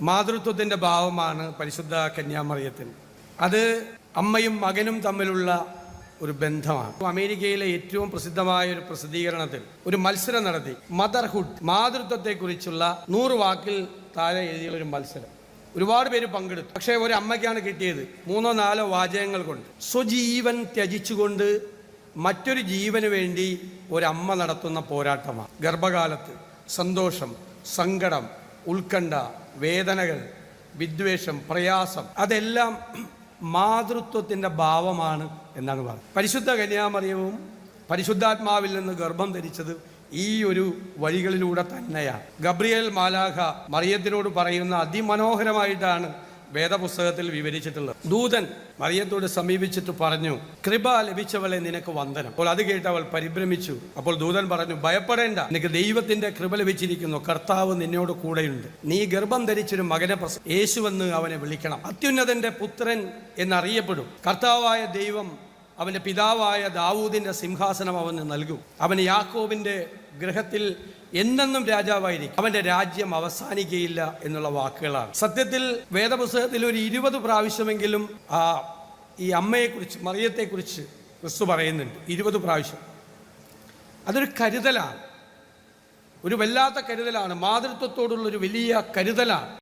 മാതൃത്വത്തിന്റെ ഭാവമാണ് പരിശുദ്ധ കന്യാമറിയത്തിന് അത് അമ്മയും മകനും തമ്മിലുള്ള ഒരു ബന്ധമാണ്. അമേരിക്കയിലെ ഏറ്റവും പ്രസിദ്ധമായ ഒരു പ്രസിദ്ധീകരണത്തിൽ ഒരു മത്സരം നടത്തി. മദർഹുഡ് മാതൃത്വത്തെക്കുറിച്ചുള്ള നൂറ് വാക്കിൽ താഴെ എഴുതിയ ഒരു മത്സരം. ഒരുപാട് പേര് പങ്കെടുത്തു. പക്ഷേ ഒരു അമ്മയ്ക്കാണ് കിട്ടിയത് മൂന്നോ നാലോ വാചകങ്ങൾ കൊണ്ട്. സ്വജീവൻ ത്യജിച്ചുകൊണ്ട് മറ്റൊരു ജീവന് വേണ്ടി ഒരമ്മ നടത്തുന്ന പോരാട്ടമാണ്. ഗർഭകാലത്ത് സന്തോഷം സങ്കടം ഉത്കണ്ഠ വേദനകൾ വിദ്വേഷം പ്രയാസം അതെല്ലാം മാതൃത്വത്തിന്റെ ഭാവമാണ് എന്നാണ് പറയുന്നത് പരിശുദ്ധ കന്യാമറിയവും പരിശുദ്ധാത്മാവിൽ നിന്ന് ഗർഭം ധരിച്ചത് ഈ ഒരു വഴികളിലൂടെ തന്നെയാണ്. ഗബ്രിയേൽ മാലാഖ മറിയത്തിനോട് പറയുന്ന അതിമനോഹരമായിട്ടാണ് വേദപുസ്തകത്തിൽ വിവരിച്ചിട്ടുള്ളത്. ദൂതൻ മറിയത്തോട് സമീപിച്ചിട്ട് പറഞ്ഞു കൃപ ലഭിച്ചവളെ നിനക്ക് വന്ദനം. അപ്പോൾ അത് കേട്ട് അവൾ പരിഭ്രമിച്ചു. അപ്പോൾ ദൂതൻ പറഞ്ഞു ഭയപ്പെടേണ്ട. നിനക്ക് ദൈവത്തിന്റെ കൃപ ലഭിച്ചിരിക്കുന്നു. കർത്താവ് നിന്നോട് കൂടെയുണ്ട്. നീ ഗർഭം ധരിച്ചൊരു മകനെ പ്രസ യേശുവെന്ന് അവനെ വിളിക്കണം. അത്യുന്നതന്റെ പുത്രൻ എന്നറിയപ്പെടും. കർത്താവായ ദൈവം അവന്റെ പിതാവായ ദാവൂദിന്റെ സിംഹാസനം അവന് നൽകും. അവന് യാക്കോബിന്റെ ഗ്രഹത്തിൽ എന്നെന്നും രാജാവായിരിക്കും. അവന്റെ രാജ്യം അവസാനിക്കുകയില്ല എന്നുള്ള വാക്കുകളാണ്. സത്യത്തിൽ വേദപുസ്തകത്തിൽ ഒരു ഇരുപത് പ്രാവശ്യമെങ്കിലും ആ ഈ അമ്മയെക്കുറിച്ച് മറിയത്തെക്കുറിച്ച് ക്രിസ്തു പറയുന്നുണ്ട്. ഇരുപത് പ്രാവശ്യം. അതൊരു കരുതലാണ്. ഒരു വല്ലാത്ത കരുതലാണ്. മാതൃത്വത്തോടുള്ള ഒരു വലിയ കരുതലാണ്.